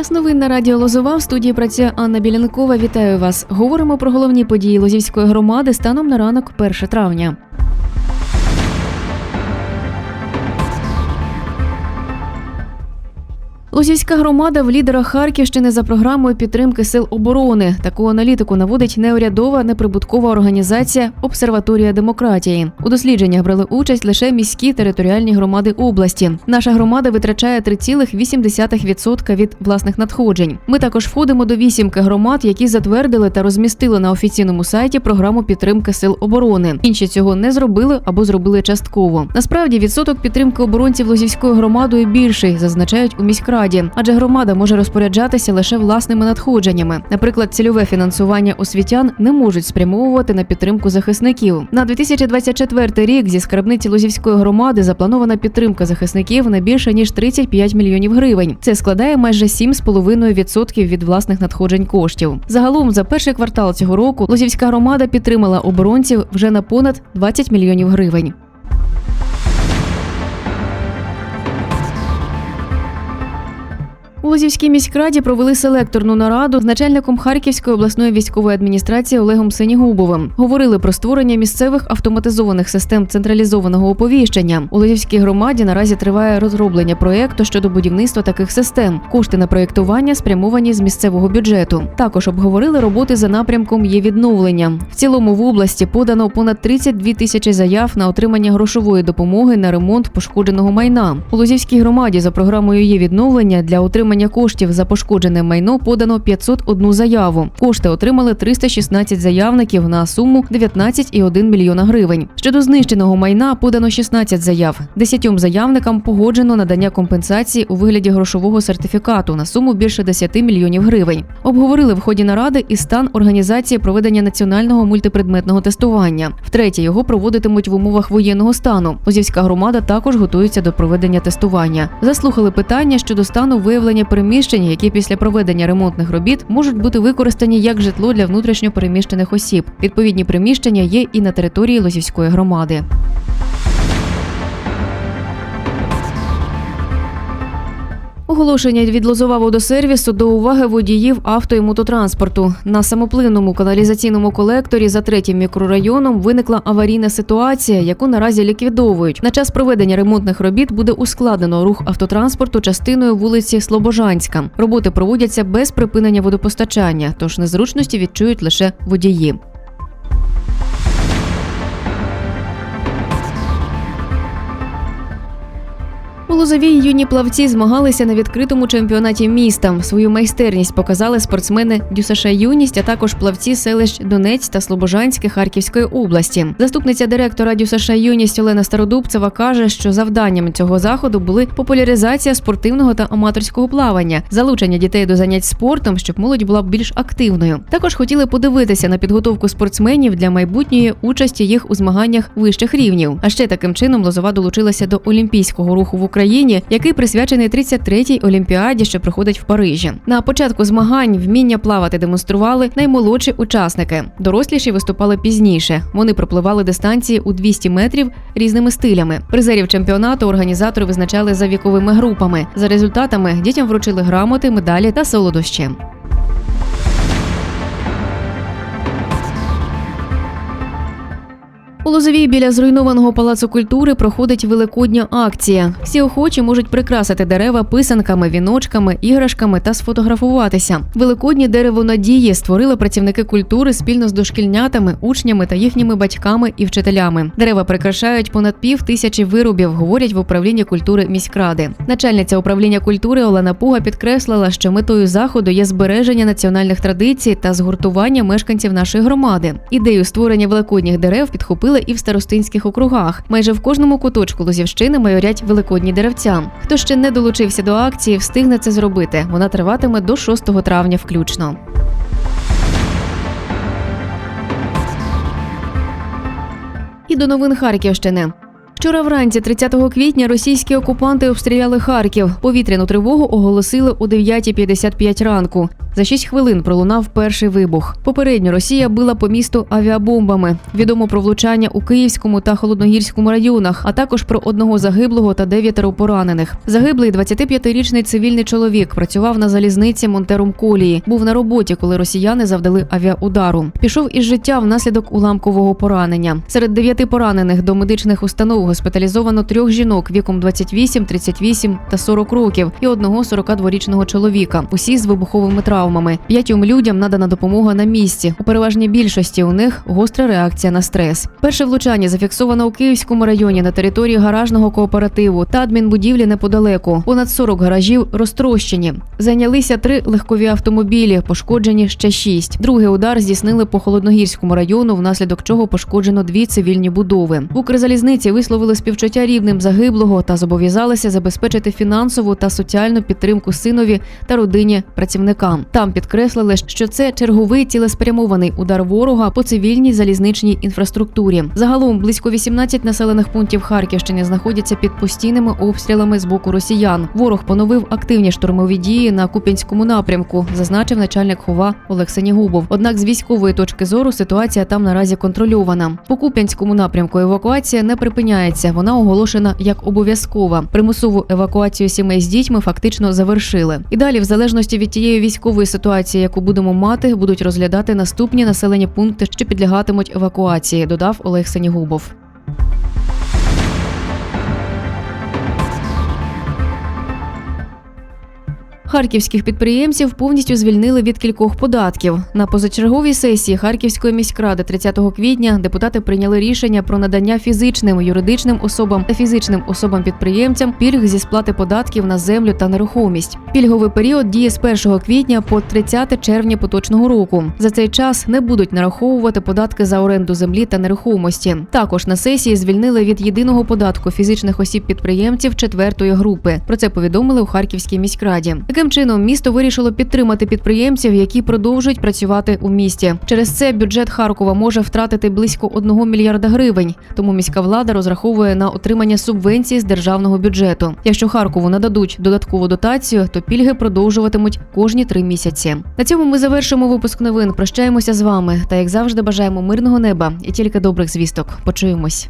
Час новин на радіо Лозова в студії працює Анна Білянкова. Вітаю вас. Говоримо про головні події Лозівської громади станом на ранок 1 травня. Лозівська громада в лідерах Харківщини за програмою підтримки сил оборони. Таку аналітику наводить неурядова неприбуткова організація Обсерваторія демократії. У дослідженнях брали участь лише міські територіальні громади області. Наша громада витрачає 3,8% від власних надходжень. Ми також входимо до вісімки громад, які затвердили та розмістили на офіційному сайті програму підтримки сил оборони. Інші цього не зробили або зробили частково. Насправді відсоток підтримки оборонців Лозівською громадою більший, зазначають у міськраді, адже громада може розпоряджатися лише власними надходженнями. Наприклад, цільове фінансування освітян не можуть спрямовувати на підтримку захисників. На 2024 рік зі скарбниці Лозівської громади запланована підтримка захисників на більше ніж 35 мільйонів гривень. Це складає майже 7,5% від власних надходжень коштів. Загалом за перший квартал цього року Лозівська громада підтримала оборонців вже на понад 20 мільйонів гривень. У Лозівській міськраді провели селекторну нараду з начальником Харківської обласної військової адміністрації Олегом Сенігубовим. Говорили про створення місцевих автоматизованих систем централізованого оповіщення. У Лозівській громаді наразі триває розроблення проєкту щодо будівництва таких систем. Кошти на проєктування спрямовані з місцевого бюджету. Також обговорили роботи за напрямком є відновлення. В цілому в області подано понад 32 тисячі заяв на отримання грошової допомоги на ремонт пошкодженого майна. У Лозівській громаді за програмою є відновлення для отримання коштів за пошкоджене майно подано 501 заяву. Кошти отримали 316 заявників на суму 19,1 мільйона гривень. Щодо знищеного майна подано 16 заяв. Десятьом заявникам погоджено надання компенсації у вигляді грошового сертифікату на суму більше 10 мільйонів гривень. Обговорили в ході наради і стан організації проведення національного мультипредметного тестування. Втретє його проводитимуть в умовах воєнного стану. Озівська громада також готується до проведення тестування. Заслухали питання щодо стану виявлення переміщень, які після проведення ремонтних робіт можуть бути використані як житло для внутрішньо переміщених осіб. Відповідні приміщення є і на території Лозівської громади. Оголошення від Лозова водосервісу до уваги водіїв авто і мототранспорту. На самоплинному каналізаційному колекторі за третім мікрорайоном виникла аварійна ситуація, яку наразі ліквідовують. На час проведення ремонтних робіт буде ускладнено рух автотранспорту частиною вулиці Слобожанська. Роботи проводяться без припинення водопостачання, тож незручності відчують лише водії. Лозовій юні плавці змагалися на відкритому чемпіонаті міста. Свою майстерність показали спортсмени ДЮСШ Юність, а також плавці селищ Донець та Слобожанське Харківської області. Заступниця директора ДЮСШ Юність Олена Стародубцева каже, що завданням цього заходу були популяризація спортивного та аматорського плавання, залучення дітей до занять спортом, щоб молодь була більш активною. Також хотіли подивитися на підготовку спортсменів для майбутньої участі їх у змаганнях вищих рівнів. А ще таким чином Лозова долучилася до олімпійського руху в Україні. Україні, який присвячений 33-й олімпіаді, що проходить в Парижі. На початку змагань вміння плавати демонстрували наймолодші учасники. Доросліші виступали пізніше. Вони пропливали дистанції у 200 метрів різними стилями. Призерів чемпіонату організатори визначали за віковими групами. За результатами дітям вручили грамоти, медалі та солодощі. Лозовій біля зруйнованого палацу культури проходить великодня акція. Всі охочі можуть прикрасити дерева писанками, віночками, іграшками та сфотографуватися. Великодні дерево надії створили працівники культури спільно з дошкільнятами, учнями та їхніми батьками і вчителями. Дерева прикрашають понад пів тисячі виробів, говорять в управлінні культури міськради. Начальниця управління культури Олена Пуга підкреслила, що метою заходу є збереження національних традицій та згуртування мешканців нашої громади. Ідею створення великодніх дерев підхопили і в старостинських округах. Майже в кожному куточку Лозівщини майорять великодні деревця. Хто ще не долучився до акції, встигне це зробити. Вона триватиме до 6 травня включно. І до новин Харківщини. Вчора вранці, 30 квітня, російські окупанти обстріляли Харків. Повітряну тривогу оголосили о 9.55 ранку. За 6 хвилин пролунав перший вибух. Попередньо Росія била по місту авіабомбами. Відомо про влучання у Київському та Холодногірському районах, а також про одного загиблого та дев'ятеро поранених. Загиблий 25-річний цивільний чоловік працював на залізниці монтером колії. Був на роботі, коли росіяни завдали авіаудару. Пішов із життя внаслідок уламкового поранення. Серед дев'яти поранених до медичних установ госпіталізовано трьох жінок віком 28, 38 та 40 років і одного 42-річного чоловіка. Усі з вибуховими травмами. П'ятьом людям надана допомога на місці. У переважній більшості у них гостра реакція на стрес. Перше влучання зафіксовано у Київському районі на території гаражного кооперативу та адмінбудівлі неподалеку. Понад 40 гаражів розтрощені. Зайнялися три легкові автомобілі, пошкоджені ще шість. Другий удар здійснили по холодногірському району, внаслідок чого пошкоджено дві цивільні будови. В Укрзалізниці висловили співчуття рівним загиблого та зобов'язалися забезпечити фінансову та соціальну підтримку синові та родині працівникам. Там підкреслили, що це черговий цілеспрямований удар ворога по цивільній залізничній інфраструктурі. Загалом близько 18 населених пунктів Харківщини знаходяться під постійними обстрілами з боку росіян. Ворог поновив активні штурмові дії на Куп'янському напрямку, зазначив начальник хова Олег Сенігубов. Однак з військової точки зору ситуація там наразі контрольована. По Куп'янському напрямку евакуація не припиняється. Вона оголошена як обов'язкова. Примусову евакуацію сімей з дітьми фактично завершили. І далі, в залежності від тієї військової ситуації, яку будемо мати, будуть розглядати наступні населені пункти, що підлягатимуть евакуації. Додав Олег Сенігубов. Харківських підприємців повністю звільнили від кількох податків. На позачерговій сесії Харківської міськради 30 квітня депутати прийняли рішення про надання фізичним, юридичним особам та фізичним особам-підприємцям пільг зі сплати податків на землю та нерухомість. Пільговий період діє з 1 квітня по 30 червня поточного року. За цей час не будуть нараховувати податки за оренду землі та нерухомості. Також на сесії звільнили від єдиного податку фізичних осіб-підприємців четвертої групи. Про це повідомили у Харківській міськраді. Таким чином, місто вирішило підтримати підприємців, які продовжують працювати у місті. Через це бюджет Харкова може втратити близько 1 мільярда гривень. Тому міська влада розраховує на отримання субвенції з державного бюджету. Якщо Харкову нададуть додаткову дотацію, то пільги продовжуватимуть кожні три місяці. На цьому ми завершимо випуск новин. Прощаємося з вами та як завжди бажаємо мирного неба і тільки добрих звісток. Почуємось.